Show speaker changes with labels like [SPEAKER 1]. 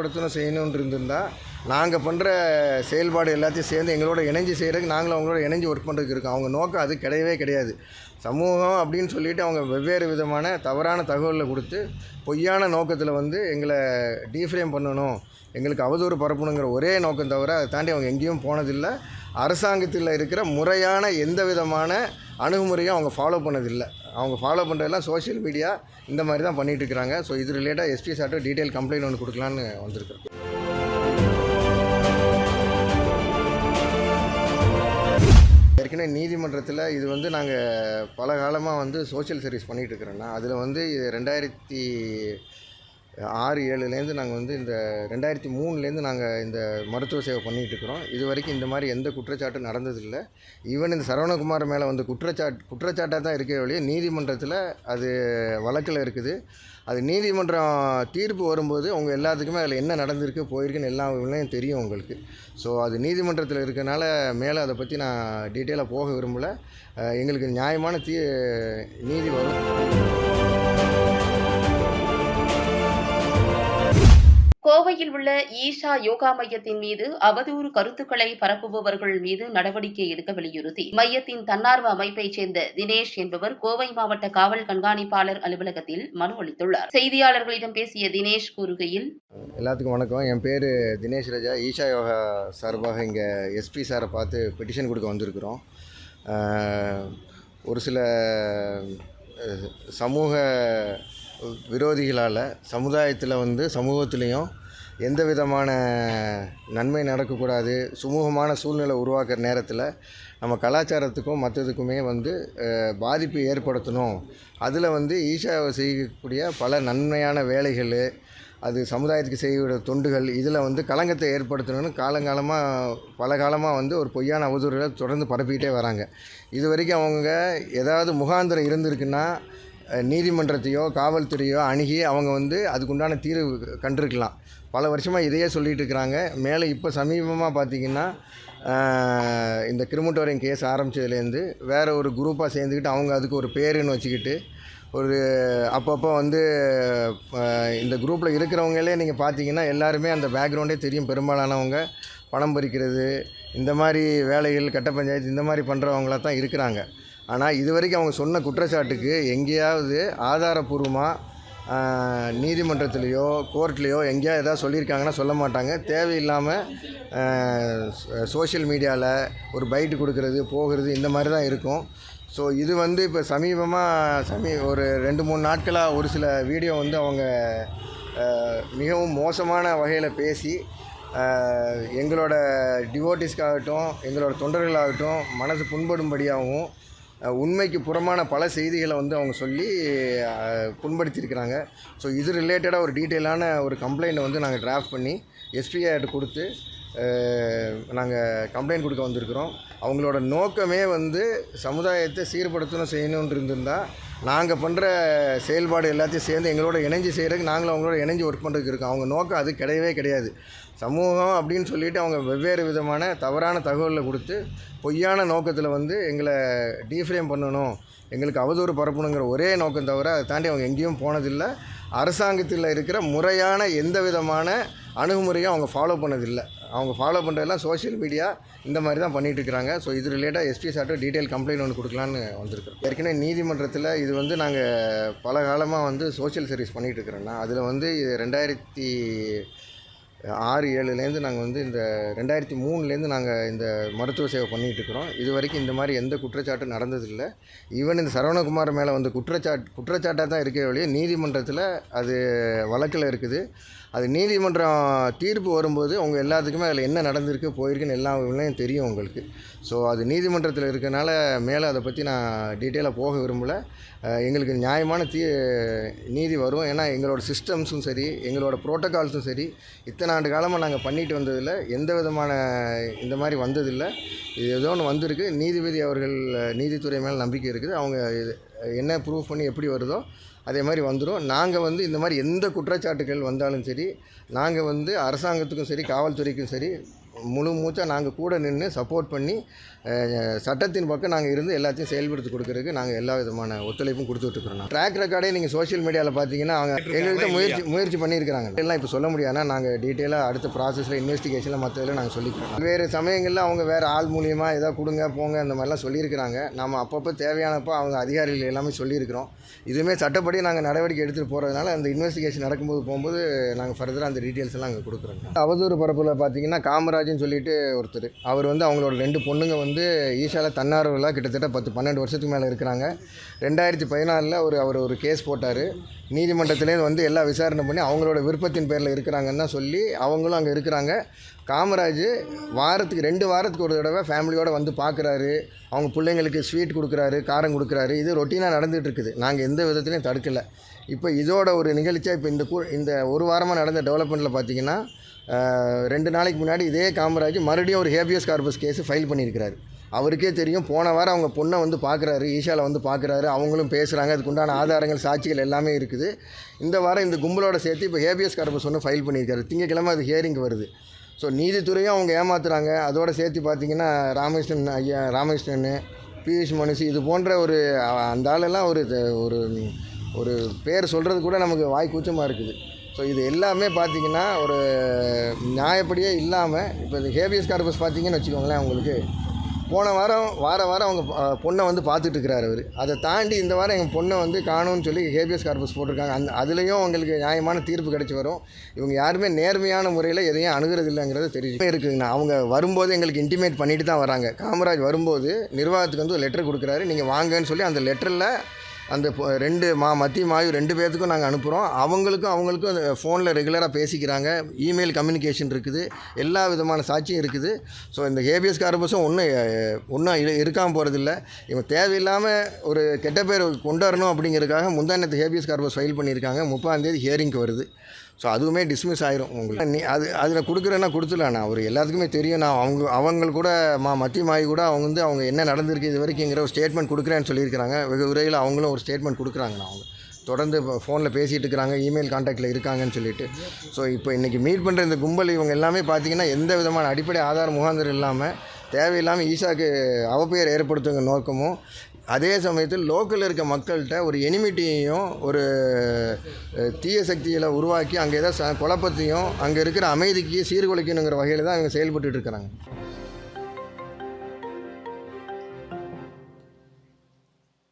[SPEAKER 1] சீர்படுத்தணும் செய்யணும்னு இருந்திருந்தால் நாங்கள் பண்ணுற செயல்பாடு எல்லாத்தையும் சேர்ந்து எங்களோட இணைஞ்சு செய்கிறதுக்கு நாங்களும் அவங்களோட இணைஞ்சு ஒர்க் பண்ணுறதுக்கு இருக்கோம். அவங்க நோக்கம் அது கிடையவே கிடையாது. சமூகம் அப்படின்னு சொல்லிட்டு அவங்க வெவ்வேறு விதமான தவறான தகவலை கொடுத்து பொய்யான நோக்கத்தில் வந்து எங்களை டீஃப்ரேம் பண்ணணும் எங்களுக்கு அவதூறு பரப்பணுங்கிற ஒரே நோக்கம் தவிர அதை தாண்டி அவங்க எங்கேயும் போனதில்லை. அரசாங்கத்தில் இருக்கிற முறையான எந்த விதமான அணுகுமுறையும் அவங்க ஃபாலோ பண்ணதில்லை. அவங்க ஃபாலோ பண்ணுறதெல்லாம் சோஷியல் மீடியா இந்த மாதிரி தான் பண்ணிகிட்டு இருக்கிறாங்க. ஸோ இது ரிலேட்டாக எஸ்பி சார்ட்டு டீட்டெயில் கம்ப்ளைண்ட் ஒன்று கொடுக்கலான்னு வந்திருக்கிறோம். ஏற்கனவே நீதிமன்றத்தில் இது வந்து நாங்கள் பல காலமாக வந்து சோஷியல் சர்வீஸ் பண்ணிகிட்டு இருக்கிறோன்னா அதில் வந்து இது ரெண்டாயிரத்தி ஆறு ஏழுலேருந்து நாங்கள் வந்து இந்த ரெண்டாயிரத்தி மூணுலேருந்து நாங்கள் இந்த மருத்துவ சேவை பண்ணிகிட்டு இருக்கிறோம் இது வரைக்கும் இந்த மாதிரி எந்த குற்றச்சாட்டும் நடந்ததில்லை. ஈவன் இந்த சரவணகுமார் மேலே வந்து குற்றச்சாட்டு குற்றச்சாட்டாக தான் இருக்கே ஒழிய நீதிமன்றத்தில் அது வழக்கில் இருக்குது. அது நீதிமன்றம் தீர்ப்பு வரும்போது உங்கள் எல்லாத்துக்குமே அதில் என்ன நடந்திருக்கு போயிருக்குன்னு எல்லா விவரங்களும் தெரியும் உங்களுக்கு. ஸோ அது நீதிமன்றத்தில் இருக்கனால மேலே அதை பற்றி நான் டீட்டெயிலாக போக விரும்பலை. எங்களுக்கு நியாயமான தீ நீதி வரும்.
[SPEAKER 2] கோவையில் உள்ள ஈஷா யோகா மையத்தின் மீது அவதூறு கருத்துக்களை பரப்புபவர்கள் மீது நடவடிக்கை எடுக்க வலியுறுத்தி மையத்தின் தன்னார்வ அமைப்பைச் சேர்ந்த தினேஷ் என்பவர் கோவை மாவட்ட காவல் கண்காணிப்பாளர் அலுவலகத்தில் மனு அளித்துள்ளார். செய்தியாளர்களிடம் பேசிய தினேஷ் கூறுகையில்
[SPEAKER 1] எல்லாத்துக்கும் வணக்கம். என் பேர் தினேஷ் ராஜா. ஈஷா யோகா சார்பாக இங்கே எஸ்பி சாரை பார்த்து பெட்டிஷன் கொடுக்க வந்திருக்கிறோம். ஒரு சில சமூக விரோதிகளால் சமுதாயத்தில் வந்து சமூகத்திலையும் எந்த விதமான நன்மை நடக்கக்கூடாது சுமூகமான சூழ்நிலை உருவாக்குற நேரத்தில் நம்ம கலாச்சாரத்துக்கும் மற்றதுக்குமே வந்து பாதிப்பு ஏற்படுத்தணும். அதில் வந்து ஈஷாவை செய்யக்கூடிய பல நன்மையான வேலைகள் அது சமுதாயத்துக்கு செய்யக்கூடிய தொண்டுகள் இதில் வந்து களங்கத்தை ஏற்படுத்தணும்னு காலங்காலமாக பல காலமாக வந்து ஒரு பொய்யான அவதூறுகளை தொடர்ந்து பரப்பிக்கிட்டே வராங்க. இது வரைக்கும் அவங்க ஏதாவது முகாந்திரம் இருந்திருக்குன்னா நீதிமன்றத்தையோ காவல்துறையோ அணுகி அவங்க வந்து அதுக்குண்டான தீர்வு கண்டிருக்கலாம். பல வருஷமாக இதையே சொல்லிகிட்டு இருக்கிறாங்க. மேலே இப்போ சமீபமாக பார்த்தீங்கன்னா இந்த கிரிமட்டோரியம் கேஸ் ஆரம்பித்ததுலேருந்து வேறு ஒரு குரூப்பாக சேர்ந்துக்கிட்டு அவங்க அதுக்கு ஒரு பேருன்னு வச்சுக்கிட்டு ஒரு அப்பப்போ வந்து இந்த குரூப்பில் இருக்கிறவங்களே நீங்கள் பார்த்தீங்கன்னா எல்லாருமே அந்த பேக்ரவுண்டே தெரியும். பெரும்பாலானவங்க பணம் பறிக்கிறது இந்த மாதிரி வேலைகள் கட்ட பஞ்சாயத்து இந்த மாதிரி பண்ணுறவங்களா தான் இருக்கிறாங்க. ஆனால் இது வரைக்கும் அவங்க சொன்ன குற்றச்சாட்டுக்கு எங்கேயாவது ஆதாரபூர்வமாக நீதிமன்றத்துலேயோ கோர்ட்லேயோ எங்கேயா எதாவது சொல்லியிருக்காங்கன்னா சொல்ல மாட்டாங்க. தேவையில்லாமல் சோஷியல் மீடியாவில் ஒரு பைட்டு கொடுக்கறது போகிறது இந்த மாதிரி தான் இருக்கும். ஸோ இது வந்து இப்போ சமீபமாக சமீ ஒரு ரெண்டு மூணு நாட்களாக ஒரு சில வீடியோ வந்து அவங்க மிகவும் மோசமான வகையில் பேசி எங்களோட டிவோட்டிஸ்க்காகட்டும் எங்களோட தொண்டர்களாகட்டும் மனசு புண்படும்படியாகவும் உண்மைக்கு புறமான பல செய்திகளை வந்து அவங்க சொல்லி புண்படுத்தியிருக்கிறாங்க. ஸோ இது ரிலேட்டடாக ஒரு டீட்டெயிலான ஒரு கம்ப்ளைண்ட்டை வந்து நாங்கள் டிராஃப்ட் பண்ணி எஸ்பிஐட்டு கொடுத்து நாங்கள் கம்ப்ளைண்ட் கொடுக்க வந்திருக்கிறோம். அவங்களோட நோக்கமே வந்து சமுதாயத்தை சீர்படுத்தணும் செய்யணும்னு இருந்திருந்தால் நாங்கள் பண்ணுற செயல்பாடு எல்லாத்தையும் சேர்ந்து எங்களோட இணைஞ்சு செய்கிறதுக்கு நாங்களும் அவங்களோட இணைஞ்சு ஒர்க் பண்ணுறதுக்கு இருக்கோம். அவங்க நோக்கம் அது கிடையவே கிடையாது. சமூகம் அப்படின்னு சொல்லிட்டு அவங்க வெவ்வேறு விதமான தவறான தகவலை கொடுத்து பொய்யான நோக்கத்தில் வந்து எங்களை டீஃப்ரேம் பண்ணணும் எங்களுக்கு அவதூறு பரப்பணுங்கிற ஒரே நோக்கம் தவிர அதை தாண்டி அவங்க எங்கேயும் போனதில்லை. அரசாங்கத்தில் இருக்கிற முறையான எந்த விதமான அணுகுமுறையும் அவங்க ஃபாலோ பண்ணதில்லை. அவங்க ஃபாலோ பண்ணுறதெல்லாம் சோஷியல் மீடியா இந்த மாதிரி தான் பண்ணிகிட்டு இருக்கிறாங்க. ஸோ இது ரிலேட்டாக எஸ்பி சார்ட்ட டீட்டெயில் கம்ப்ளைண்ட் ஒன்று கொடுக்கலான்னு வந்திருக்கிறோம். ஏற்கனவே நீதிமன்றத்தில் இது வந்து நாங்கள் பல காலமாக வந்து சோஷியல் சர்வீஸ் பண்ணிகிட்டு இருக்கிறோன்னா அதில் வந்து இது ரெண்டாயிரத்தி ஆறு ஏழுலேருந்து நாங்கள் வந்து இந்த ரெண்டாயிரத்தி மூணுலேருந்து நாங்கள் இந்த மருத்துவ சேவை பண்ணிகிட்டு இருக்கிறோம் இது வரைக்கும் இந்த மாதிரி எந்த குற்றச்சாட்டும் நடந்ததில்லை. ஈவன் இந்த சரவணகுமார் மேலே வந்து குற்றச்சாட்டு குற்றச்சாட்டாக தான் இருக்க ஒழிய நீதிமன்றத்தில் அது வழக்கில் இருக்குது. அது நீதிமன்றம் தீர்ப்பு வரும்போது அவங்க எல்லாத்துக்குமே அதில் என்ன நடந்திருக்கு போயிருக்குன்னு எல்லா விவரங்களும் தெரியும் உங்களுக்கு. ஸோ அது நீதிமன்றத்தில் இருக்கனால மேலே அதை பற்றி நான் டீட்டெயிலாக போக விரும்பலை. எங்களுக்கு நியாயமான தீ நீதி வரும். ஏன்னா எங்களோட சிஸ்டம்ஸும் சரி எங்களோட ப்ரோட்டோகால்ஸும் சரி இத்தனை ஆண்டு காலமாக நாங்கள் பண்ணிட்டு வந்ததில்லை. எந்த விதமான இந்த மாதிரி வந்ததில்லை. இது ஏதோ ஒன்று வந்திருக்கு. நீதிபதி அவர்கள் நீதித்துறை மேலே நம்பிக்கை இருக்குது. அவங்க இது என்ன ப்ரூவ் பண்ணி எப்படி வருதோ அதே மாதிரி வந்துடும் நாங்கள் வந்து இந்த மாதிரி எந்த குற்றச்சாட்டுகள் வந்தாலும் சரி நாங்கள் வந்து அரசாங்கத்துக்கும் சரி காவல்துறைக்கும் சரி முழு மூச்சாக நாங்கள் கூட நின்று சப்போர்ட் பண்ணி சட்டத்தின் பக்கம் நாங்கள் இருந்து எல்லாத்தையும் செயல்படுத்தி கொடுக்கறதுக்கு நாங்கள் எல்லா விதமான ஒத்துழைப்பும் கொடுத்துட்ருக்குறோம் ட்ராக் ரெக்கார்டே நீங்கள் சோஷியல் மீடியாவில் பார்த்தீங்கன்னா அவங்க எங்கள்கிட்ட முயற்சி முயற்சி பண்ணியிருக்கிறாங்க. எல்லாம் இப்போ சொல்ல முடியாதுன்னா நாங்கள் டீட்டெயிலாக அடுத்த ப்ராசஸில் இன்வெஸ்டிகேஷனில் மற்றதில் நாங்கள் சொல்லிக்கிறோம். வேறு சமயங்களில் அவங்க வேறு ஆள் மூலியமாக ஏதோ கொடுங்க போங்க அந்த மாதிரிலாம் சொல்லியிருக்கிறாங்க. நம்ம அப்பப்போ தேவையானப்போ அவங்க அதிகாரிகள் எல்லாமே சொல்லியிருக்கிறோம். இதுவுமே சட்டப்படி நாங்கள் நடவடிக்கை எடுத்துகிட்டு போகிறதுனால அந்த இன்வெஸ்டிகேஷன் நடக்கும்போது போகும்போது நாங்கள் ஃபர்தராக அந்த டீட்டெயில்ஸ் எல்லாம் அங்கே கொடுக்குறோம். அவதூறு பரப்பில் பார்த்தீங்கன்னா காமராஜ்னு சொல்லிட்டு ஒருத்தர். அவர் வந்து அவங்களோட ரெண்டு பொண்ணுங்க வந்து ஈஷாவில் தன்னார்வலாக கிட்டத்தட்ட பத்து பன்னெண்டு வருஷத்துக்கு மேலே இருக்கிறாங்க. ரெண்டாயிரத்தி பதினாலில் ஒரு அவர் ஒரு கேஸ் போட்டார். நீதிமன்றத்திலேருந்து வந்து எல்லா விசாரணை பண்ணி அவங்களோட விருப்பத்தின் பேரில் இருக்கிறாங்கன்னு தான் சொல்லி அவங்களும் அங்கே இருக்கிறாங்க. காமராஜ் வாரத்துக்கு ரெண்டு வாரத்துக்கு ஒரு தடவை ஃபேமிலியோடு வந்து பார்க்குறாரு அவங்க பிள்ளைங்களுக்கு ஸ்வீட் கொடுக்குறாரு காரம் கொடுக்குறாரு. இது ரொட்டீனாக நடந்துகிட்டு இருக்குது. நாங்கள் எந்த விதத்துலையும் தடுக்கலை. இப்போ இதோட ஒரு நிகழ்ச்சியாக இப்போ இந்த கூ இந்த ஒரு வாரமாக நடந்த டெவலப்மெண்ட்டில் பார்த்தீங்கன்னா ரெண்டு நாளைக்கு முன்னாடி இதே காமராஜ் மறுபடியும் ஒரு ஹேபியஸ் கார்பஸ் கேஸ் ஃபைல் பண்ணியிருக்கிறாரு. அவருக்கே தெரியும் போன வாரம் அவங்க பொண்ணை வந்து பார்க்குறாரு ஈஷாவில் வந்து பார்க்குறாரு அவங்களும் பேசுகிறாங்க அதுக்குண்டான ஆதாரங்கள் சாட்சிகள் எல்லாமே இருக்குது. இந்த வாரம் இந்த கும்பலோட சேர்த்து இப்போ ஹேபியஸ் கார்பஸ் ஒன்று ஃபைல் பண்ணியிருக்காரு. திங்கக்கிழமை அது ஹியரிங் வருது. ஸோ நீதித்துறையும் அவங்க ஏமாத்துறாங்க. அதோட சேர்த்து பார்த்தீங்கன்னா ராமகிருஷ்ணன் ஐயா ராமகிருஷ்ணன் பியூஷ் மனுஷி இது போன்ற ஒரு அந்த ஆளெல்லாம் ஒரு ஒரு ஒரு பேர் சொல்கிறது கூட நமக்கு வாய் கூச்சமாக இருக்குது. ஸோ இது எல்லாமே பார்த்தீங்கன்னா ஒரு நியாயப்படியே இல்லாமல் இப்போ இந்த ஹேபியஸ் கார்பஸ் பார்த்தீங்கன்னு வச்சுக்கோங்களேன் உங்களுக்கு. போன வாரம் வார வாரம் அவங்க பொண்ணை வந்து பார்த்துட்டுருக்கிறார் அவர். அதை தாண்டி இந்த வாரம் எங்கள் பொண்ணை வந்து காணும்னு சொல்லி ஹேபியஸ் கார்பஸ் போட்டிருக்காங்க. அந்த அதுலேயும் அவங்களுக்கு நியாயமான தீர்ப்பு கிடைச்சி வரும். இவங்க யாருமே நேர்மையான முறையில் எதையும் அணுகிறது இல்லைங்கிறது தெரிஞ்சு இருக்குங்கண்ணா அவங்க வரும்போது எங்களுக்கு இன்டிமேட் பண்ணிட்டு தான் வராங்க. காமராஜ் வரும்போது நிர்வாகத்துக்கு வந்து ஒரு லெட்டர் கொடுக்குறாரு. நீங்கள் வாங்கன்னு சொல்லி அந்த லெட்டரில் அந்த ரெண்டு மா மத்திய மாயு ரெண்டு பேர்த்துக்கும் நாங்கள் அனுப்புகிறோம் அவங்களுக்கும் அவங்களுக்கும் அந்த ஃபோனில் ரெகுலராக பேசிக்கிறாங்க. இமெயில் கம்யூனிகேஷன் இருக்குது. எல்லா விதமான சாட்சியும் இருக்குது. ஸோ இந்த ஹேபியஸ் கார்பஸும் ஒன்றும் ஒன்றும் இருக்காமல் போகிறதில்ல இவங்க தேவையில்லாமல் ஒரு கெட்ட பேர் கொண்டு வரணும் அப்படிங்கிறதுக்காக முந்தானத்து ஹேபியஸ் கார்பஸ் ஃபைல் பண்ணியிருக்காங்க. முப்பாந்தேதி ஹியரிங்க்கு வருது. ஸோ அதுவுமே டிஸ்மிஸ் ஆயிரும் உங்களுக்கு. நீ அது அதில் கொடுக்குறேன்னா கொடுத்துடலாண்ணா அவர் எல்லாத்துக்குமே தெரியும். நான் அவங்க அவங்க கூட மா மத்தியமாகி கூட அவங்க வந்து அவங்க என்ன நடந்திருக்கு இது வரைக்குங்கிற ஒரு ஸ்டேட்மெண்ட் கொடுக்குறேன்னு சொல்லியிருக்கிறாங்க. வெகு விரைவில் அவங்களும் ஒரு ஸ்டேட்மெண்ட் கொடுக்குறாங்கண்ணா அவங்க. தொடர்ந்து ஃபோனில் பேசிகிட்டு இருக்கிறாங்க இமெயில் காண்டாக்டில் இருக்காங்கன்னு சொல்லிட்டு. ஸோ இப்போ இன்றைக்கி மீட் பண்ணுற இந்த கும்பல் இவங்க எல்லாமே பார்த்தீங்கன்னா எந்த விதமான அடிப்படை ஆதார முகாந்திரம் இல்லாமல் தேவையில்லாமல் ஈஷாக்கு அவப்பெயர் ஏற்படுத்துங்க நோக்கமும் அதே சமயத்தில் லோக்கலில் இருக்க மக்கள்கிட்ட ஒரு எனிமிட்டியையும் ஒரு தீய சக்திகளை உருவாக்கி அங்கே ஏதாவது ச குழப்பத்தையும் அங்கே இருக்கிற அமைதிக்கு சீர்குலைக்கணுங்கிற வகையில் தான் அவங்க செயல்பட்டுட்டு இருக்கிறாங்க.